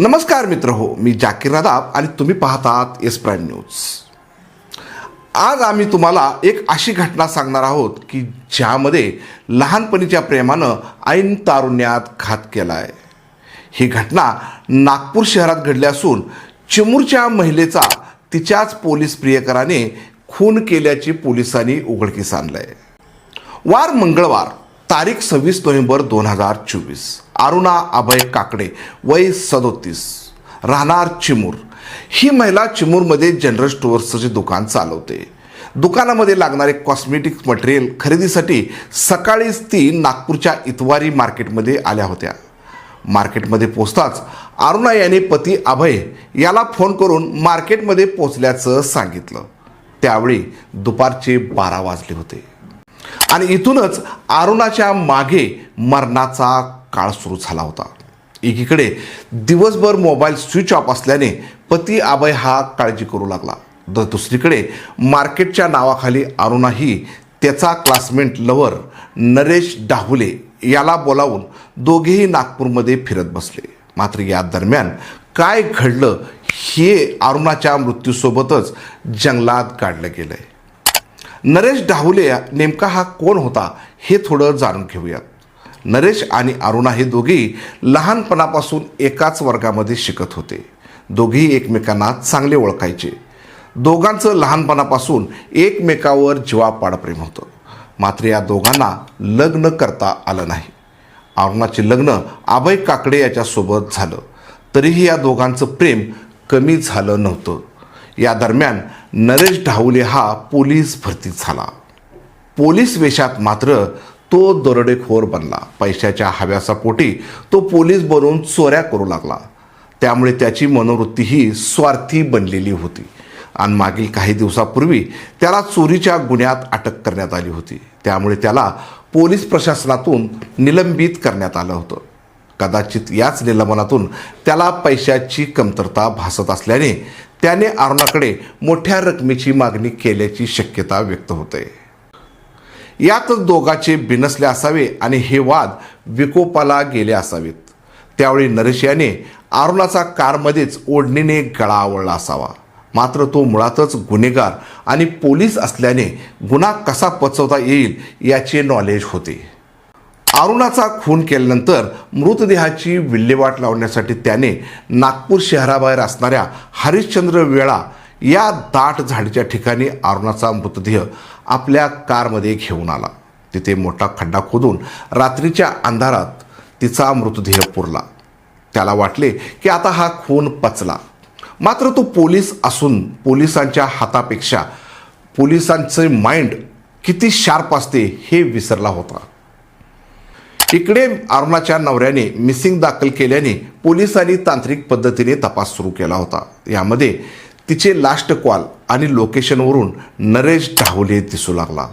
नमस्कार मित्र हो मी जाकीर रादाब आणि तुम्ही पाहतात एस प्राईम न्यूज. आज आम्ही तुम्हाला एक अशी घटना सांगणार आहोत की ज्यामध्ये लहानपणीच्या प्रेमानं ऐन तारुण्यात घात केला आहे ही घटना नागपूर शहरात घडली असून चिमूरच्या महिलेचा तिच्याच पोलीस प्रियकराने खून केल्याची पोलिसांनी उघडकीस आणलं आहे वार मंगळवार तारीख सव्वीस नोव्हेंबर दोन हजार चोवीस. अरुणा अभय काकडे वय सदोतीस. राहणार चिमूर. ही महिला चिमूरमध्ये जनरल स्टोअर्सचे दुकान चालवते. दुकानामध्ये लागणारे कॉस्मेटिक्स मटेरियल खरेदीसाठी सकाळीच ती नागपूरच्या इतवारी मार्केटमध्ये आल्या होत्या. मार्केटमध्ये पोचताच अरुणा याने पती अभय याला फोन करून मार्केटमध्ये पोचल्याचं सांगितलं. त्यावेळी दुपारचे बारा वाजले होते. आणि इथूनच अरुणाच्या मागे मरणाचा काळ सुरू झाला होता. एकीकडे दिवसभर मोबाईल स्विच ऑफ असल्याने पती अभय हा काळजी करू लागला. तर दुसरीकडे मार्केटच्या नावाखाली अरुणाही त्याचा क्लासमेट लवर नरेश डाहुले याला बोलावून दोघेही नागपूरमध्ये फिरत बसले. मात्र या दरम्यान काय घडलं हे अरुणाच्या मृत्यूसोबतच जंगलात काढलं गेलंय. नरेश डाहुले नेमका हा कोण होता हे थोडं जाणून घेऊयात. नरेश आणि अरुणा हे दोघी लहानपणापासून एकाच वर्गामध्ये शिकत होते. दोघेही एकमेकांना चांगले ओळखायचे. दोघांचं लहानपणापासून एकमेकावर जीवापाड प्रेम होतं. मात्र या दोघांना लग्न करता आलं नाही. अरुणाचे लग्न अभय काकडे याच्यासोबत झालं. तरीही या दोघांचं प्रेम कमी झालं नव्हतं. या दरम्यान नरेश ढावले हा पोलीस भरती झाला. पोलीस वेशात मात्र तो दरोडेखोर बनला. पैशाच्या हव्यासापोटी तो पोलीस बनून चोऱ्या करू लागला. त्यामुळे त्याची मनोवृत्ती ही स्वार्थी बनलेली होती. आणि मागील काही दिवसापूर्वी त्याला चोरीच्या गुन्ह्यात अटक करण्यात आली होती. त्यामुळे त्याला पोलीस प्रशासनातून निलंबित करण्यात आलं होतं. कदाचित याच निलंबनातून त्याला पैशाची कमतरता भासत असल्याने त्याने अरुणाकडे मोठ्या रकमेची मागणी केल्याची शक्यता व्यक्त होते. यातच दोघाचे बिनसले असावे आणि हे वाद विकोपाला गेले असावेत. त्यावेळी नरेश याने अरुणाचा कारमध्येच ओढणीने गळा आवळला असावा. मात्र तो मुळातच गुन्हेगार आणि पोलीस असल्याने गुन्हा कसा पचवता येईल याचे नॉलेज होते. अरुणाचा खून केल्यानंतर मृतदेहाची विल्हेवाट लावण्यासाठी त्याने नागपूर शहराबाहेर असणाऱ्या हरिश्चंद्र वेळा या दाट झाडीच्या ठिकाणी अरुणाचा मृतदेह आपल्या कारमध्ये घेऊन आला. तिथे मोठा खड्डा खोदून रात्रीच्या अंधारात तिचा मृतदेह पुरला. त्याला वाटले की आता हा खून पचला. मात्र तो पोलीस असून पोलिसांच्या हातापेक्षा पोलिसांचे माइंड किती शार्प असते हे विसरला होता. इकडे अरुणाच्या नवऱ्याने मिसिंग दाखल केल्याने पोलिसांनी तांत्रिक पद्धतीने तपास सुरू केला होता. यामध्ये तिचे लास्ट कॉल आणि लोकेशनवरून नरेश ढावले दिसू लागला.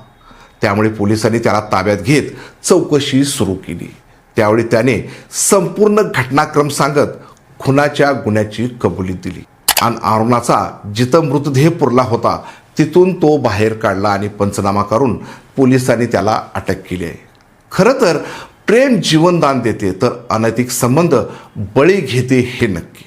त्यामुळे पोलिसांनी त्याला ताब्यात घेत चौकशी सुरू केली. त्यावेळी त्याने संपूर्ण घटनाक्रम सांगत खुनाच्या गुन्ह्याची कबुली दिली. आणि अरुणाचा जिथं मृतदेह पुरला होता तिथून तो बाहेर काढला आणि पंचनामा करून पोलिसांनी त्याला अटक केली आहे. खरं तर प्रेम जीवनदान देते तर अनैतिक संबंध बळी घेते हे नक्की.